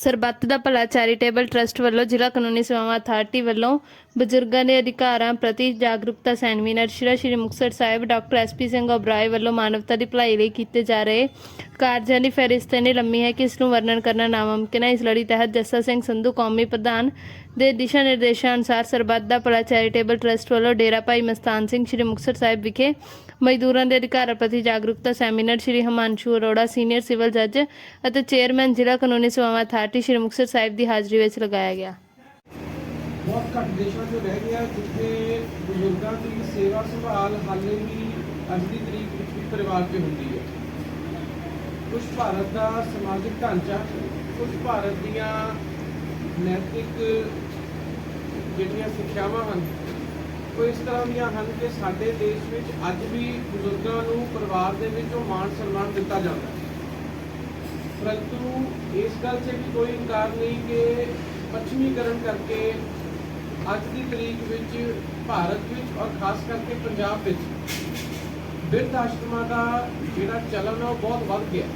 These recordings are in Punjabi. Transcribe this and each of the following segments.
ਸਰਬੱਤ ਦਾ ਭਲਾ ਚੈਰੀਟੇਬਲ ਟਰਸਟ ਵੱਲੋਂ ਜ਼ਿਲ੍ਹਾ ਕਾਨੂੰਨੀ ਸੇਵਾਵਾਂ ਅਥਾਰਟੀ ਵੱਲੋਂ ਬਜ਼ੁਰਗਾਂ ਦੇ ਅਧਿਕਾਰਾਂ ਪ੍ਰਤੀ ਜਾਗਰੂਕਤਾ seminar Shri Shri Muktsar Sahib doctor S P Singh Oberoi ਵੱਲੋਂ ਮਾਨਵਤਾ ਦੀ ਭਲਾਈ ਲਈ ਕੀਤੇ ਜਾ ਰਹੇ ਕਾਰਜਾਂ ਦੀ ਫਹਿਰਿਸਤ ਇੰਨੀ ਲੰਮੀ ਹੈ ਕਿ ਇਸ ਨੂੰ ਵਰਣਨ ਕਰਨਾ ਨਾਮੁਮਕਿਨ ਹੈ। ਇਸ ਲੜੀ ਤਹਿਤ ਜੱਸਾ ਸਿੰਘ ਸੰਧੂ, ਕੌਮੀ ਪ੍ਰਧਾਨ ਦੇ ਦਿਸ਼ਾ ਨਿਰਦੇਸ਼ਾਂ ਅਨੁਸਾਰ ਸਰਬੱਤ ਦਾ ਭਲਾ ਚੈਰੀਟੇਬਲ ਟਰਸਟ ਵੱਲੋਂ ਡੇਰਾ ਭਾਈ ਮਸਤਾਨ ਸਿੰਘ ਸ਼੍ਰੀ ਮੁਕਤਸਰ ਸਾਹਿਬ ਵਿਖੇ ਮਜ਼ਦੂਰਾਂ ਦੇ ਅਧਿਕਾਰਾਂ ਪ੍ਰਤੀ ਜਾਗਰੂਕਤਾ seminar Shri Himanshu Arora senior civil ਜੱਜ ਅਤੇ ਚੇਅਰਮੈਨ ਜ਼ਿਲ੍ਹਾ ਕਾਨੂੰਨੀ ਸੇਵਾਵਾਂ ਅਥਾਰਟੀ ਸ਼੍ਰੀ ਮੁਕਤਸਰ ਸਾਹਿਬ ਦੀ ਹਾਜ਼ਰੀ ਵਿੱਚ ਲਗਾਇਆ ਗਿਆ। ਬਹੁਤ ਘੱਟ ਦੇਸ਼ਾਂ 'ਚ ਰਹਿ ਗਿਆ ਜਿੱਥੇ ਬਜ਼ੁਰਗਾਂ ਦੀ ਸੇਵਾ ਸੰਭਾਲ ਹਾਲੇ ਵੀ ਅੱਜ ਦੀ ਤਰੀਕ ਵਿੱਚ ਵੀ ਪਰਿਵਾਰ 'ਚ ਹੁੰਦੀ ਹੈ। ਕੁਝ ਭਾਰਤ ਦਾ ਸਮਾਜਿਕ ਢਾਂਚਾ, ਕੁਝ ਭਾਰਤ ਦੀਆਂ ਨੈਤਿਕ ਜਿਹੜੀਆਂ ਸਿੱਖਿਆਵਾਂ ਹਨ, ਉਹ ਇਸ ਤਰ੍ਹਾਂ ਦੀਆਂ ਹਨ ਕਿ ਸਾਡੇ ਦੇਸ਼ ਵਿੱਚ ਅੱਜ ਵੀ ਬਜ਼ੁਰਗਾਂ ਨੂੰ ਪਰਿਵਾਰ ਦੇ ਵਿੱਚੋਂ ਮਾਣ ਸਨਮਾਨ ਦਿੱਤਾ ਜਾਂਦਾ ਹੈ। ਪਰੰਤੂ ਇਸ ਗੱਲ 'ਚ ਵੀ ਕੋਈ ਇਨਕਾਰ ਨਹੀਂ ਕਿ ਪੱਛਮੀਕਰਨ ਕਰਕੇ ਅੱਜ ਦੀ ਤਰੀਕ ਵਿੱਚ ਭਾਰਤ ਵਿੱਚ ਔਰ ਖਾਸ ਕਰਕੇ ਪੰਜਾਬ ਵਿੱਚ ਬਿਰਧ ਆਸ਼ਰਮਾਂ ਦਾ ਜਿਹੜਾ ਚਲਨ ਹੈ ਉਹ ਬਹੁਤ ਵੱਧ ਗਿਆ।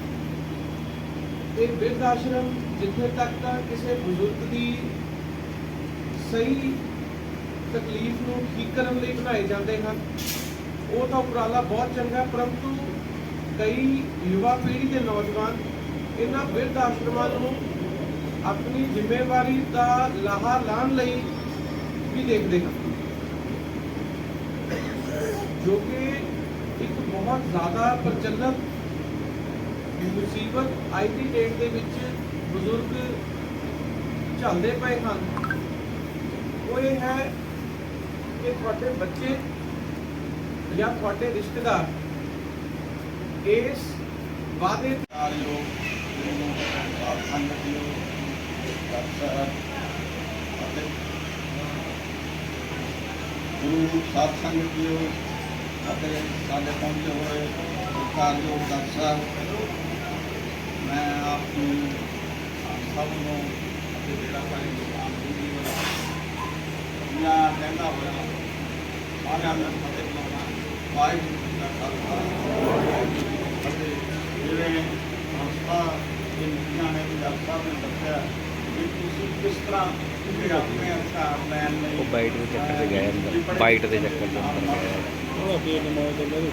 ਇਹ ਬਿਰਧ ਆਸ਼ਰਮ ਜਿੱਥੇ ਤੱਕ ਤਾਂ ਕਿਸੇ ਬਜ਼ੁਰਗ ਦੀ ਸਹੀ ਤਕਲੀਫ ਨੂੰ ਠੀਕ ਕਰਨ ਲਈ ਬਣਾਏ ਜਾਂਦੇ ਹਨ, ਉਹ ਤਾਂ ਉਪਰਾਲਾ ਬਹੁਤ ਚੰਗਾ, ਪਰੰਤੂ ਕਈ ਯੁਵਾ ਪੀੜ੍ਹੀ ਦੇ ਨੌਜਵਾਨ ਇਹਨਾਂ ਬਿਰਧ ਆਸ਼ਰਮਾਂ ਨੂੰ ਆਪਣੀ ਜ਼ਿੰਮੇਵਾਰੀ ਦਾ ਲਾਹਾ ਲਾਣ ਲਈ ਵੀ ਦੇਖਦੇ ਹਨ ਜੋ ਕਿ ਇੱਕ ਬਹੁਤ ਜ਼ਿਆਦਾ ਪ੍ਰਚਲਿਤ ਮੁਸੀਬਤ ਅੱਜ ਦੀ ਡੇਟ ਦੇ ਵਿੱਚ ਬਜ਼ੁਰਗ ਝੱਲਦੇ ਪਏ ਹਨ। ਉਹ ਇਹ ਹੈ ਕਿ ਤੁਹਾਡੇ ਬੱਚੇ ਜਾਂ ਤੁਹਾਡੇ ਰਿਸ਼ਤੇਦਾਰ ਇਸ ਵਾਅਦੇ ਨਾਲ ਲੋਕ ਆਪ ਸੰਗਤਿਓ ਦਰਸ਼ਕ ਅਤੇ ਗੁਰੂ ਸਾਧ ਸੰਗਤਿਓ ਅਤੇ ਸਾਡੇ ਪਹੁੰਚੇ ਹੋਏ ਕਾਰਿਓ ਦਰਸ਼ਕ ਮੈਂ ਆਪ ਨੂੰ ਸਭ ਨੂੰ ਅਤੇ ਜਿਹੜਾ ਭਾਈ ਗੁਰਨਾਮ ਸਿੰਘ ਜੀ ਵੱਲੋਂ ਮੈਂ ਕਹਿੰਦਾ ਹੋਇਆ ਸਾਰਿਆਂ ਨੂੰ ਫਤਿਹ ਬੁਲਾਉਣਾ ਵਾਹਿਗੁਰੂ ਜੀ ਦਾ ਖਾਲਸਾ ਵਾਹਿਗੁਰੂ ਜੀ ਕੀ ਫਤਿਹ ਜਿਵੇਂ ਸੰਸਥਾ ਦੇ ਮੁਖੀਆਂ ਨੇ ਵੀ ਡਾਕਟਰ ਸਾਹਿਬ ਨੇ ਦੱਸਿਆ ਕਿ ਤੁਸੀਂ ਕਿਸ ਤਰ੍ਹਾਂ ਕਿ ਆਪਣੇ ਅਧਿਕਾਰ ਲੈਣ ਲਈ ਉਹ ਬਾਈਟ ਦੇ ਚੱਕਰ 'ਚ ਗਏ ਅੰਦਰ। ਬਾਈਟ ਦੇ ਚੱਕਰ 'ਚ ਅੰਦਰ ਗਏ।